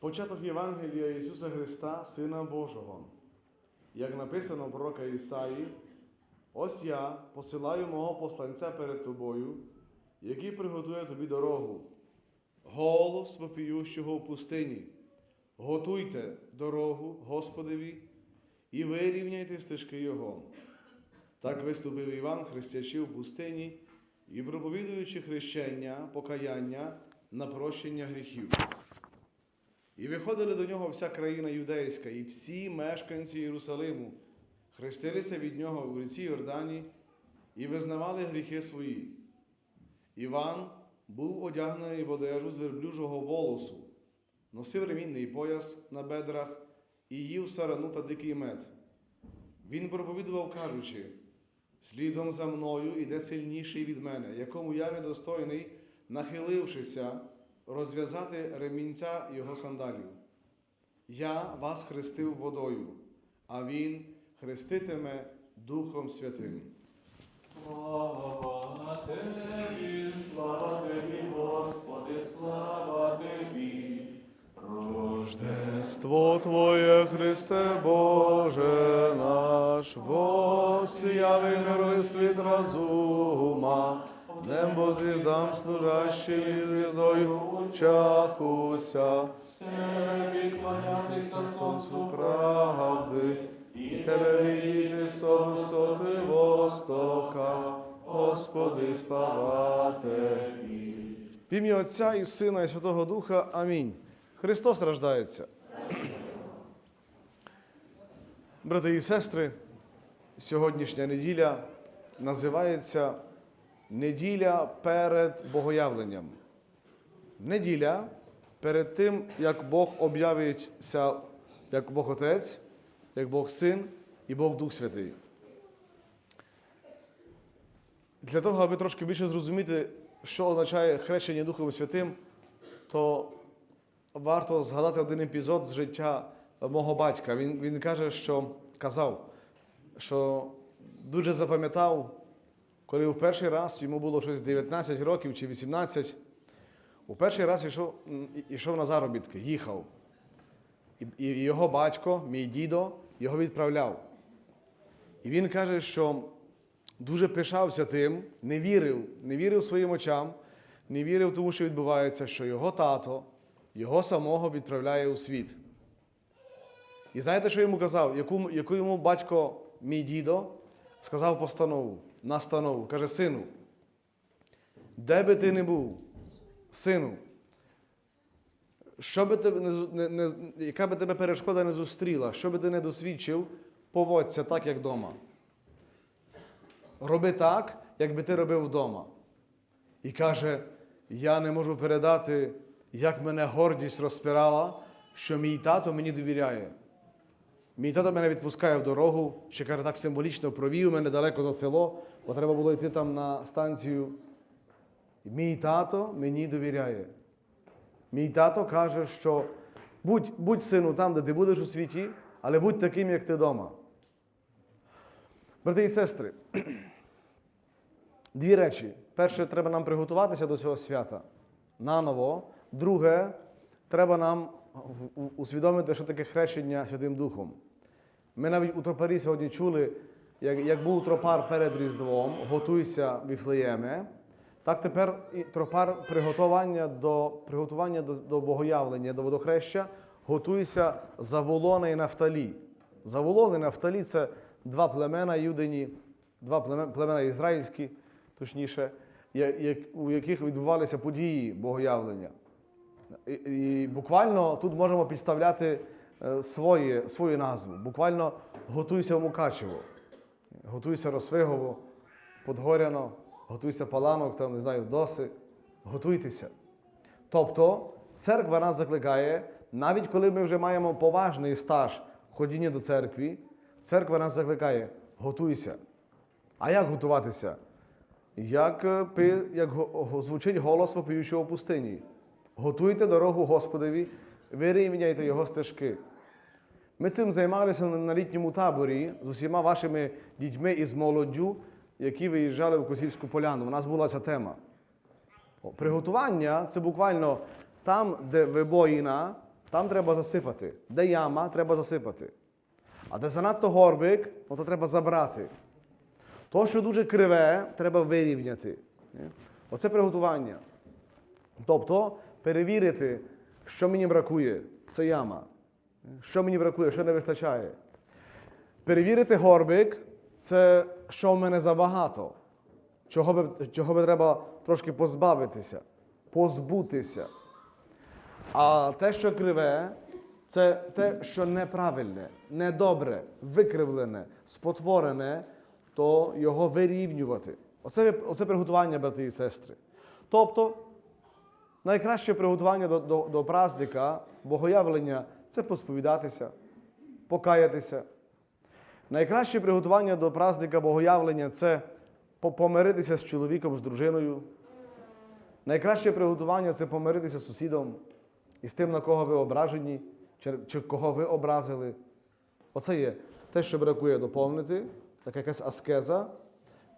Початок Євангелія Ісуса Христа, Сина Божого. Як написано в пророка Ісаї, ось я посилаю мого посланця перед тобою, який приготує тобі дорогу. Голос вопіющого в пустині. Готуйте дорогу Господеві і вирівняйте стежки Його. Так виступив Іван, хрестячи в пустині і проповідуючи хрещення, покаяння на прощення гріхів. І виходили до нього вся країна юдейська, і всі мешканці Єрусалиму хрестилися від нього в ріці Йордані і визнавали гріхи свої. Іван був одягнений в одежу з верблюжого волосу, носив ремінний пояс на бедрах і їв сарану та дикий мед. Він проповідував, кажучи: слідом за мною іде сильніший від мене, якому я недостойний, нахилившися, розв'язати ремінця його сандалів. Я вас хрестив водою, а він хреститиме Духом Святим. Слава Тобі, слава Тобі, Господи, слава Тобі. Рождество Твоє, Христе Боже наш, восяви мировий світ разума, небо звіздам служащим і звіздою чахуся, Тебе кланятися сонцу правди, і Тебе видіти сонце востока, Господи, слава Тебі. В ім'я Отця і Сина, і Святого Духа. Амінь. Христос рождається. Брати і сестри, сьогоднішня неділя називається неділя перед Богоявленням. Неділя перед тим, як Бог об'явиться як Бог Отець, як Бог Син і Бог Дух Святий. Для того, аби трошки більше зрозуміти, що означає хрещення Духом Святим, то варто згадати один епізод з життя мого батька. Він, він каже, що казав, що дуже запам'ятав, коли в перший раз йому було щось 19 років чи 18, у перший раз йшов, йшов на заробітки, їхав. І, його батько, мій дідо, його відправляв. І він каже, що дуже пишався тим, не вірив, не вірив своїм очам, не вірив тому, що відбувається, що його тато, його самого відправляє у світ. І знаєте, що йому казав? Яку, яку йому батько, мій дідо, сказав постанову, настанову. Каже, сину, де би ти не був, сину, що би тебе не, не, яка би тебе перешкода не зустріла, що би ти не досвідчив, поводься так, як вдома. Роби так, як би ти робив вдома. І каже: я не можу передати, як мене гордість розпирала, що мій тато мені довіряє. Мій тато мене відпускає в дорогу, ще каже, так символічно провів мене далеко за село, бо треба було йти там на станцію. Мій тато мені довіряє. Мій тато каже, що будь, будь сину там, де ти будеш у світі, але будь таким, як ти вдома. Брати і сестри, дві речі. Перше, треба нам приготуватися до цього свята наново. Друге, треба нам усвідомити, що таке хрещення Святим Духом. Ми навіть у тропарі сьогодні чули, як, як був тропар перед Різдвом, готуйся Віфлеєме. Так тепер тропар приготування до, приготування до, до богоявлення, до водохреща, готуйся Заволона і Нафталі. Заволон і Нафталі це два племена юдині, два племе- племена ізраїльські, точніше, у яких відбувалися події богоявлення. І, і буквально тут можемо підставляти свої, свою назву. Буквально готуйся в Мукачево, готуйся Росвигово, Подгоряно, готуйся Паланок, там, не знаю, Доси. Готуйтеся. Тобто церква нас закликає, навіть коли ми вже маємо поважний стаж ходіння до церкви, церква нас закликає, готуйся. А як готуватися? Як, е, як звучить голос вопіючого пустині. Готуйте дорогу Господові, вирівняйте його стежки. Ми цим займалися на літньому таборі з усіма вашими дітьми і з молоддю, які виїжджали в Косівську поляну. У нас була ця тема. Приготування це буквально там, де вибоїна, там треба засипати. Де яма, треба засипати. А де занадто горбик, ну, то треба забрати. То, що дуже криве, треба вирівняти. Оце приготування. Тобто перевірити, що мені бракує, це яма. Що мені бракує, що не вистачає. Перевірити горбик це що в мене забагато. Чого би, чого би треба трошки позбавитися, позбутися. А те, що криве, це те, що неправильне, недобре, викривлене, спотворене, то його вирівнювати. Оце, оце приготування, брати і сестри. Тобто, найкраще приготування до, до, до праздника, богоявлення це посповідатися, покаятися. Найкраще приготування до праздника богоявлення це помиритися з чоловіком, з дружиною. Найкраще приготування це помиритися з сусідом і з тим, на кого ви ображені, чи, чи кого ви образили. Оце є те, що бракує доповнити, така якась аскеза,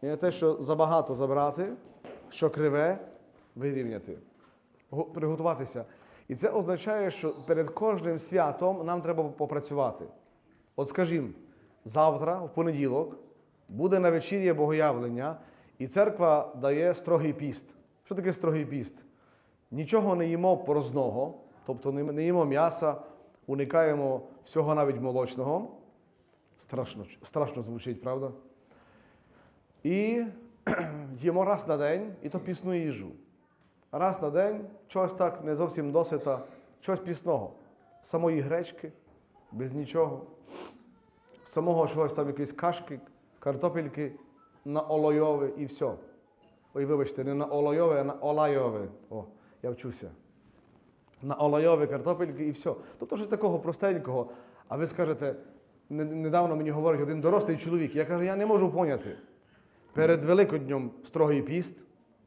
і те, що забагато забрати, що криве, вирівняти, приготуватися. І це означає, що перед кожним святом нам треба попрацювати. От скажімо, завтра, в понеділок, буде на вечір'я богоявлення, і церква дає строгий піст. Що таке строгий піст? Нічого не їмо порозного, тобто не їмо м'яса, уникаємо всього навіть молочного. Страшно, страшно звучить, правда? І їмо раз на день, і то пісну їжу. Раз на день щось так не зовсім досита, щось пісного. Самої гречки, без нічого. Самого чогось там якісь кашки, картопельки на олойове і все. Ой, вибачте, не на олойове, а на олайове. О, я вчуся. На олайове картопельки і все. Тобто щось такого простенького. А ви скажете, недавно мені говорить один дорослий чоловік, я кажу, я не можу поняти. Перед Великоднем строгий піст,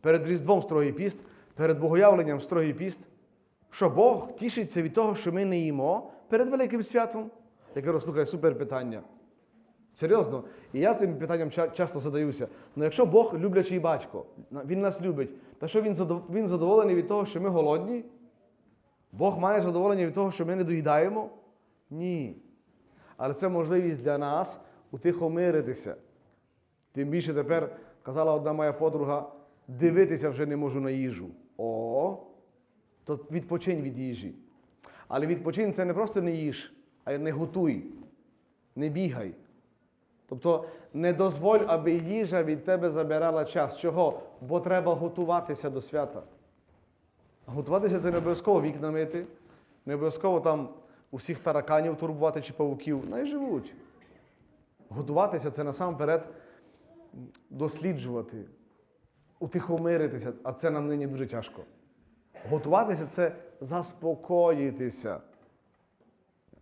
перед Різдвом строгий піст, перед Богоявленням строгий піст. Що Бог тішиться від того, що ми не їмо перед Великим святом? Я кажу, слухай, супер питання. Серйозно. І я цим питанням часто задаюся. Ну якщо Бог люблячий батько, Він нас любить, та що він задоволений від того, що ми голодні? Бог має задоволення від того, що ми не доїдаємо? Ні. Але це можливість для нас утихомиритися. Тим більше тепер, казала одна моя подруга, дивитися вже не можу на їжу. О, то відпочинь від їжі. Але відпочинь це не просто не їж, а й не готуй, не бігай. Тобто не дозволь, аби їжа від тебе забирала час. Чого? Бо треба готуватися до свята. Готуватися це не обов'язково вікна мити, не обов'язково там усіх тараканів турбувати чи павуків. Най живуть. Готуватися це насамперед досліджувати, утихомиритися, а це нам нині дуже тяжко. Готуватися це заспокоїтися,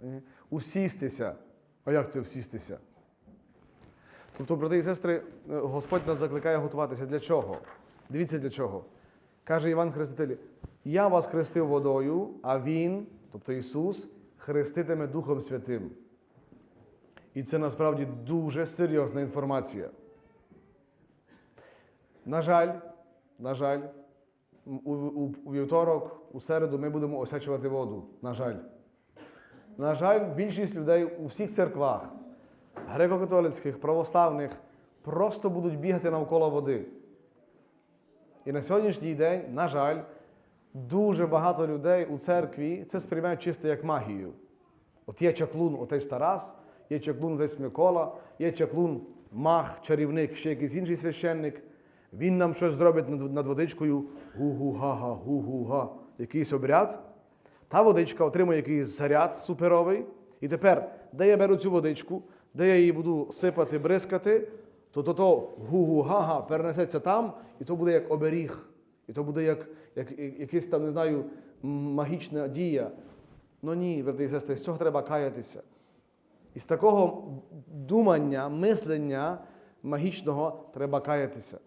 Е, усістися. А як це всістися? Тобто, брати і сестри, е, Господь нас закликає готуватися. Для чого? Дивіться для чого. Каже Іван Хреститель: Я вас хрестив водою, а Він, тобто Ісус, хреститиме Духом Святим. І це насправді дуже серйозна інформація. На жаль, на жаль, у, у, у вівторок, у середу ми будемо осячувати воду. На жаль. На жаль, більшість людей у всіх церквах, греко-католицьких, православних, просто будуть бігати навколо води. І на сьогоднішній день, на жаль, дуже багато людей у церкві це сприймають чисто як магію. От є чаклун отець Тарас, є чаклун отець Микола, є чаклун мах, чарівник, ще якийсь інший священник. Він нам щось зробить над водичкою, гу-гу-га-га, гу-гу-га, якийсь обряд. Та водичка отримує якийсь заряд суперовий. І тепер, де я беру цю водичку, де я її буду сипати, бризкати, то то, то гу-гу-га-га перенесеться там, і то буде як оберіг. І то буде як, як, як якась там, не знаю, магічна дія. Ну ні, і сестри, з цього треба каятися. І з такого думання, мислення магічного треба каятися.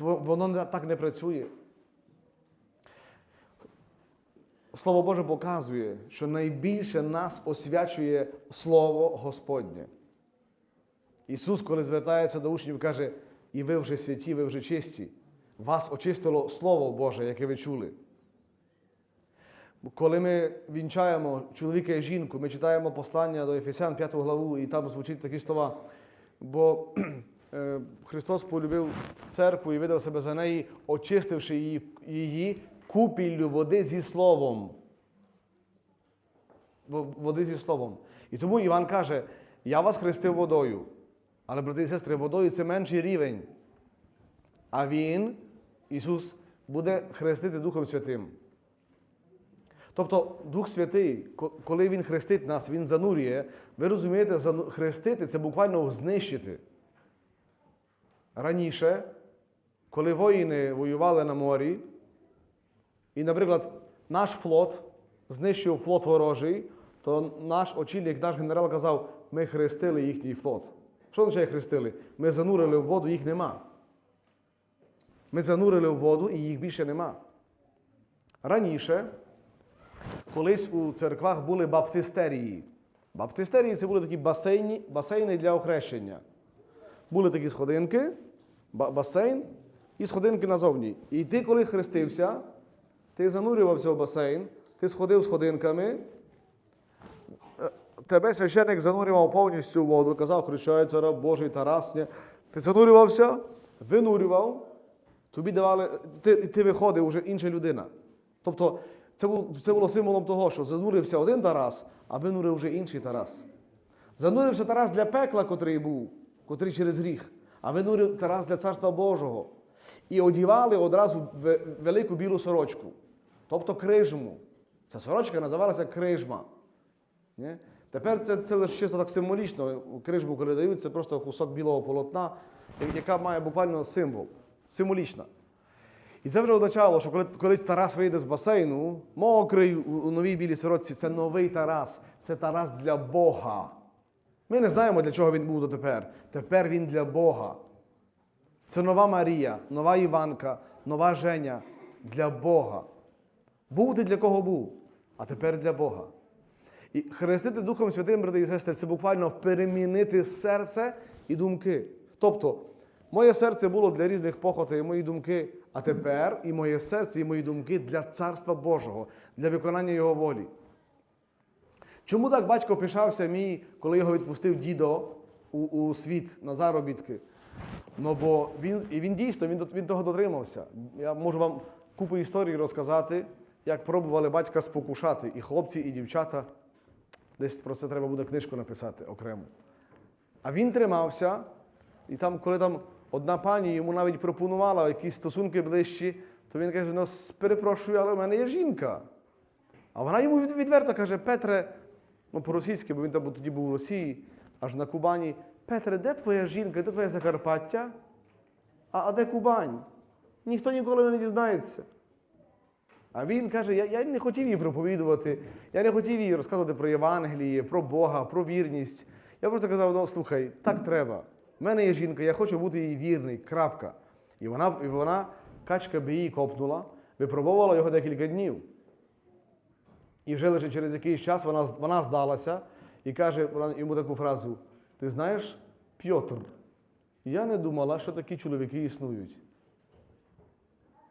Воно так не працює. Слово Боже показує, що найбільше нас освячує Слово Господнє. Ісус, коли звертається до учнів, каже: і ви вже святі, ви вже чисті. Вас очистило Слово Боже, яке ви чули. Коли ми вінчаємо чоловіка і жінку, ми читаємо послання до Ефесян 5 главу, і там звучить такі слова. Бо Христос полюбив церкву і видав себе за неї, очистивши її, її купіллю води зі словом. Води зі словом. І тому Іван каже: Я вас хрестив водою. Але, брати і сестри, водою це менший рівень. А Він, Ісус, буде хрестити Духом Святим. Тобто Дух Святий, коли Він хрестить нас, Він занурює, ви розумієте, хрестити це буквально знищити. Раніше, коли воїни воювали на морі, і, наприклад, наш флот знищив флот ворожий, то наш очільник, наш генерал казав, ми хрестили їхній флот. Що означає хрестили? Ми занурили в воду, їх нема. Ми занурили в воду і їх більше нема. Раніше, колись у церквах були баптистерії. Баптистерії це були такі басейні, басейни для охрещення. Були такі сходинки, басейн і сходинки назовні. І ти, коли хрестився, ти занурювався в басейн, ти сходив сходинками, е, тебе священник занурював повністю воду, казав, хрещається раб Божий Тарас. Ні. Ти занурювався, винурював, тобі давали, ти, ти виходив вже інша людина. Тобто це, був, це було символом того, що занурився один Тарас, а винурив вже інший Тарас. Занурився Тарас для пекла, котрий був, котрий через гріх, а винурив Тарас для Царства Божого. І одівали одразу велику білу сорочку, тобто крижму. Ця сорочка називалася крижма. Ні? Тепер це, це лише чисто так символічно. Крижбу, коли дають, це просто кусок білого полотна, яка має буквально символ, символічна. І це вже означало, що коли, коли Тарас вийде з басейну, мокрий у, у новій білій сорочці, це новий Тарас, це Тарас для Бога. Ми не знаємо, для чого він був дотепер. Тепер він для Бога. Це нова Марія, нова Іванка, нова Женя для Бога. Був ти для кого був, а тепер для Бога. І хрестити Духом Святим, брати і сестри, це буквально перемінити серце і думки. Тобто, моє серце було для різних похотей і мої думки, а тепер і моє серце, і мої думки для Царства Божого, для виконання Його волі. Чому так батько пишався мій, коли його відпустив дідо у, у світ на заробітки? Ну, бо він, і він дійсно він, він того дотримався. Я можу вам купу історій розказати, як пробували батька спокушати і хлопці, і дівчата. Десь про це треба буде книжку написати окремо. А він тримався, і там, коли там одна пані йому навіть пропонувала якісь стосунки ближчі, то він каже: ну, перепрошую, але в мене є жінка. А вона йому відверто каже: Петре, ну по-російськи, бо він там тоді був у Росії, аж на Кубані. Петре, де твоя жінка, де твоє Закарпаття? А, а де Кубань? Ніхто ніколи не дізнається. А він каже: я, я не хотів їй проповідувати, я не хотів їй розказувати про Євангеліє, про Бога, про вірність. Я просто казав: ну слухай, так треба. В мене є жінка, я хочу бути їй вірний. Крапка. І вона, і вона качка би її копнула, випробовувала його декілька днів. І вже лише через якийсь час вона, вона здалася і каже вона йому таку фразу: Ти знаєш, Пьотр, я не думала, що такі чоловіки існують.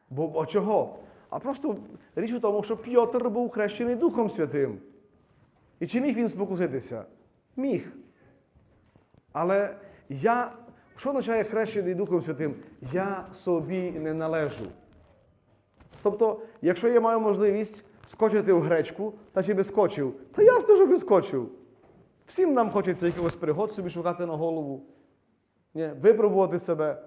Бо а чого? А просто річ у тому, що Пьотр був хрещений Духом Святим. І чи міг він спокуситися? Міг. Але я, що означає хрещений Духом Святим? Я собі не належу. Тобто, якщо я маю можливість скочити в гречку, та чи би скочив, та ясно, що би скочив. Всім нам хочеться якихось пригод собі шукати на голову, Ні, випробувати себе.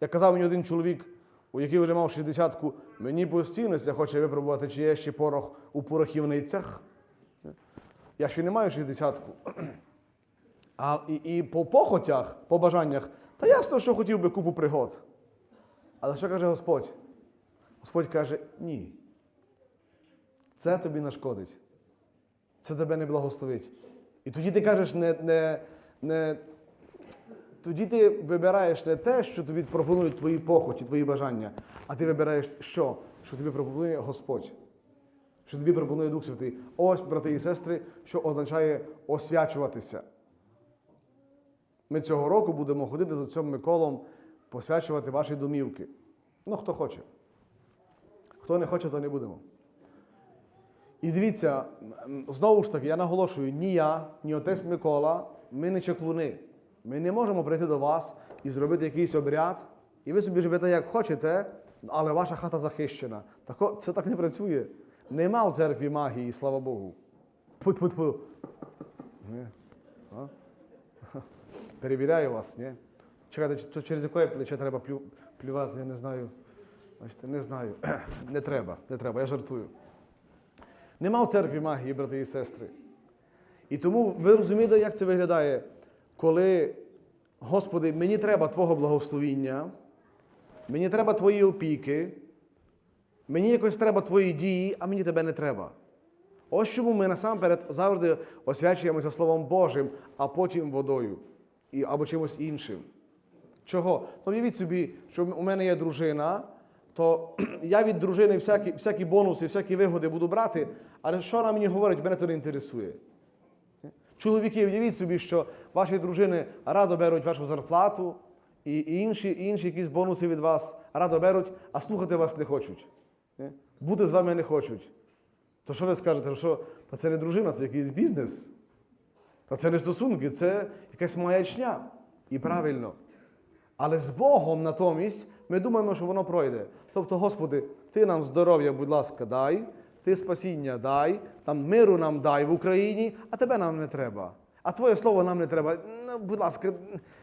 Як казав мені один чоловік, у який вже мав 60-ку, мені постійно хоче випробувати, чи є ще порох у порохівницях. Я ще не маю 60-ку. А і, і по похотях, по бажаннях, та ясно, що хотів би купу пригод. Але що каже Господь? Господь каже, ні. Це тобі нашкодить. Це тебе не благословить. І тоді ти кажеш, не, не, не, тоді ти вибираєш не те, що тобі пропонують твої похоті, твої бажання, а ти вибираєш що? Що тобі пропонує Господь. Що тобі пропонує Дух Святий. Ось, брати і сестри, що означає освячуватися. Ми цього року будемо ходити за цим Миколом, посвячувати ваші домівки. Ну, хто хоче. Хто не хоче, то не будемо. І дивіться, знову ж таки, я наголошую, ні я, ні отець Микола, ми не чаклуни. Ми не можемо прийти до вас і зробити якийсь обряд, і ви собі живете як хочете, але ваша хата захищена. Тако, це так не працює. Нема в церкві магії, слава Богу. Пу-пу-пу. Перевіряю вас, ні? Чекайте, через яке плече треба плю, плювати, я не знаю. Не знаю. Не треба, не треба, я жартую. Нема в церкві магії, брати і сестри. І тому ви розумієте, як це виглядає, коли, Господи, мені треба Твого благословіння, мені треба Твої опіки, мені якось треба Твої дії, а мені тебе не треба. Ось чому ми насамперед завжди освячуємося Словом Божим, а потім водою або чимось іншим. Чого? Ну, уявіть собі, що у мене є дружина, то я від дружини всякі, всякі бонуси, всякі вигоди буду брати, але що вона мені говорить, мене то не інтересує. Чоловіки, уявіть собі, що ваші дружини радо беруть вашу зарплату, і інші, інші якісь бонуси від вас радо беруть, а слухати вас не хочуть. Бути з вами не хочуть. То що ви скажете, що та це не дружина, це якийсь бізнес? Та це не стосунки, це якась маячня. І правильно. Але з Богом натомість ми думаємо, що воно пройде. Тобто, Господи, Ти нам здоров'я, будь ласка, дай, Ти спасіння дай, там миру нам дай в Україні, а тебе нам не треба. А Твоє слово нам не треба. Ну, будь ласка,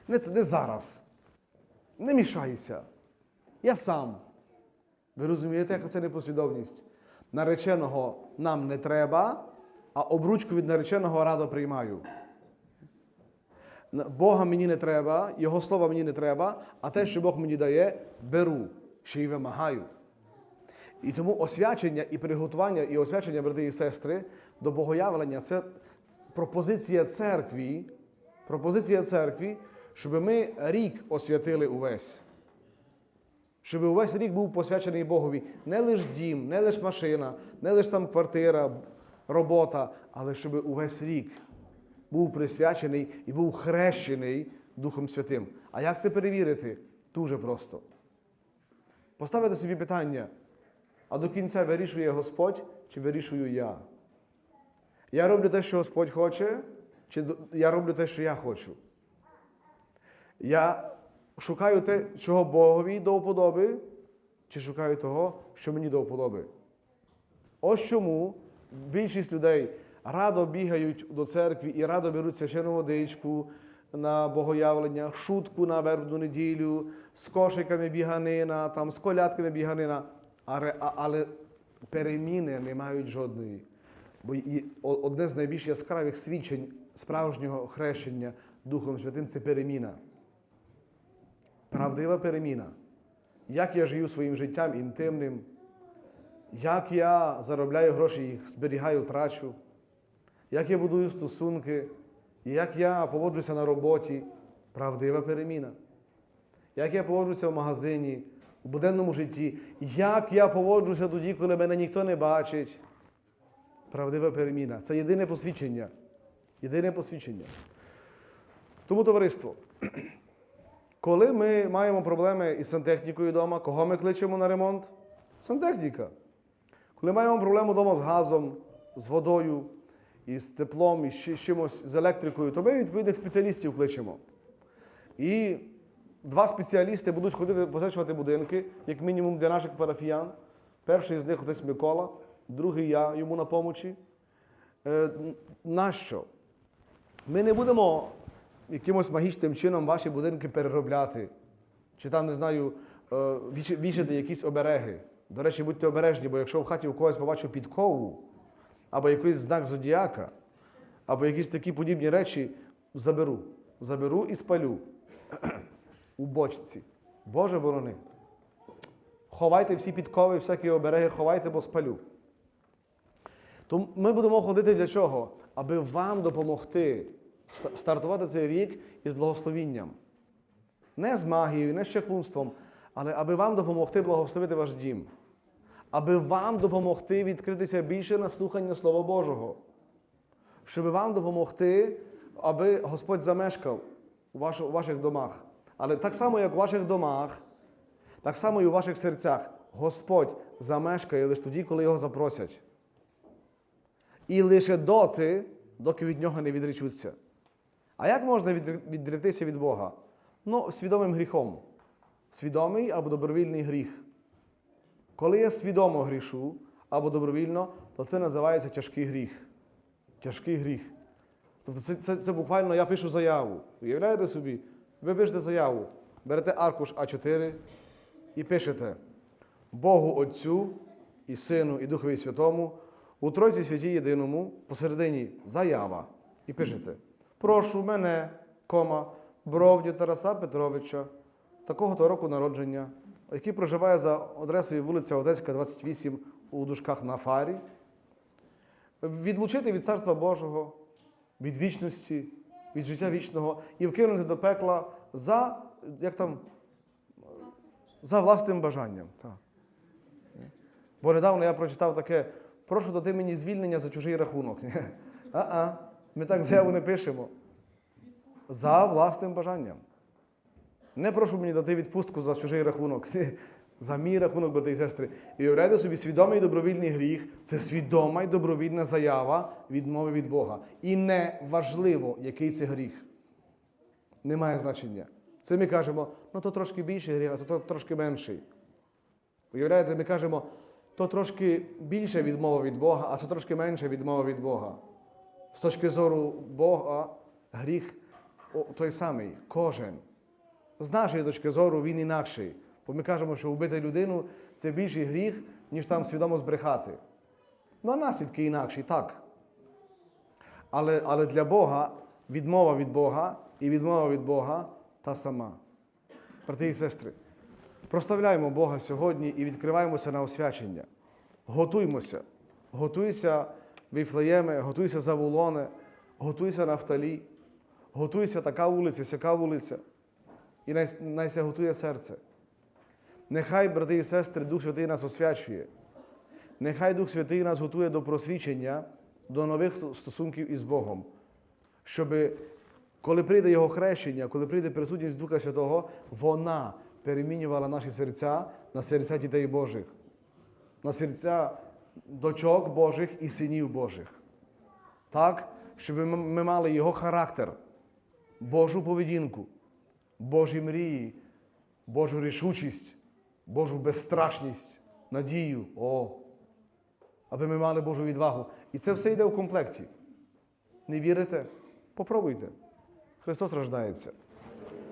не, не зараз. Не мішайся. Я сам. Ви розумієте, яка це непослідовність? Нареченого нам не треба, а обручку від нареченого радо приймаю. Бога мені не треба, Його слова мені не треба, а те, що Бог мені дає, беру, ще й вимагаю. І тому освячення і приготування, і освячення, брати і сестри, до богоявлення це пропозиція церкві, пропозиція церкві, щоб ми рік освятили увесь. Щоб увесь рік був посвячений Богові не лише дім, не лише машина, не лише там квартира, робота, але щоб увесь рік був присвячений і був хрещений Духом Святим. А як це перевірити? Дуже просто. Поставити собі питання, а до кінця вирішує Господь чи вирішую я? Я роблю те, що Господь хоче, чи я роблю те, що я хочу? Я шукаю те, чого Богові до вподоби, чи шукаю того, що мені до вподоби? Ось чому більшість людей радо бігають до церкви і радо беруть священну водичку на богоявлення, шутку на вербну неділю, з кошиками біганина, там, з колядками біганина, але, але переміни не мають жодної. Бо одне з найбільш яскравих свідчень справжнього хрещення Духом Святим це переміна. Правдива переміна. Як я живу своїм життям інтимним, як я заробляю гроші, їх зберігаю, трачу, як я будую стосунки, як я поводжуся на роботі, правдива переміна. Як я поводжуся в магазині, у буденному житті, як я поводжуся тоді, коли мене ніхто не бачить. Правдива переміна. Це єдине посвідчення. Єдине посвідчення. Тому, товариство, коли ми маємо проблеми із сантехнікою вдома, кого ми кличемо на ремонт? Сантехніка. Коли маємо проблему вдома з газом, з водою, із теплом, і з чимось з електрикою, то ми відповідних спеціалістів кличемо. І два спеціалісти будуть ходити посвячувати будинки, як мінімум для наших парафіян. Перший з них отець Микола, другий я йому на помочі. Е, нащо? Ми не будемо якимось магічним чином ваші будинки переробляти, чи там, не знаю, е, вішати якісь обереги. До речі, будьте обережні, бо якщо в хаті у когось побачу підкову, або якийсь знак зодіака, або якісь такі подібні речі, заберу. Заберу і спалю у бочці. Боже борони. Ховайте всі підкови, всякі обереги, ховайте, бо спалю. То ми будемо ходити для чого? Аби вам допомогти стартувати цей рік із благословінням. Не з магією, не з чаклунством, але аби вам допомогти благословити ваш дім. Аби вам допомогти відкритися більше на слухання Слова Божого. Щоб вам допомогти, аби Господь замешкав у ваш- у ваших домах. Але так само, як у ваших домах, так само і у ваших серцях Господь замешкає лише тоді, коли його запросять. і лише доти, доки від нього не відречуться. А як можна відр- відректися від Бога? Ну, свідомим гріхом. Свідомий або добровільний гріх. Коли я свідомо грішу або добровільно, то це називається тяжкий гріх. Тяжкий гріх. Тобто це, це, це буквально я пишу заяву. Уявляєте собі? Ви пишете заяву, берете аркуш А4 і пишете Богу Отцю і Сину, і Духові Святому, у Тройці Святій Єдиному, посередині заява. І пишете: Прошу мене, кома, Бровдю Тараса Петровича, такого-то року народження, який проживає за адресою вулиця Одеська, 28 у дужках на фарі, відлучити від Царства Божого, від вічності, від життя вічного і вкинути до пекла за, як там, за власним бажанням. Так. Бо недавно я прочитав таке, прошу дати мені звільнення за чужий рахунок. А-а, ми так заяву не пишемо. За власним бажанням. Не прошу мені дати відпустку за чужий рахунок. За мій рахунок, брати і сестри. І уявляйте собі, свідомий добровільний гріх це свідома і добровільна заява відмови від Бога. І не важливо, який це гріх. Немає значення. Це ми кажемо, ну то трошки більший гріх, а то, то трошки менший. Уявляєте, ми кажемо, то трошки більше відмова від Бога, а це трошки менше відмова від Бога. З точки зору Бога, гріх той самий, кожен. З нашої точки зору він інакший. Бо ми кажемо, що вбити людину це більший гріх, ніж там свідомо збрехати. Ну, а наслідки інакші, так. Але, але для Бога відмова від Бога і відмова від Бога та сама. Брати і сестри, проставляємо Бога сьогодні і відкриваємося на освячення. Готуймося. Готуйся Віфлеєме, готуйся Заволоне, готуйся Нафталі, готуйся така вулиця, сяка вулиця. І най, найся готує серце. Нехай, брати і сестри, Дух Святий нас освячує. Нехай Дух Святий нас готує до просвічення, до нових стосунків із Богом. Щоб коли прийде Його хрещення, коли прийде присутність Духа Святого, вона перемінювала наші серця на серця дітей Божих, на серця дочок Божих і синів Божих. Так, щоб ми мали Його характер, Божу поведінку, Божі мрії, Божу рішучість, Божу безстрашність, надію. О, аби ми мали Божу відвагу. І це все йде в комплекті. Не вірите? Попробуйте. Христос рождається.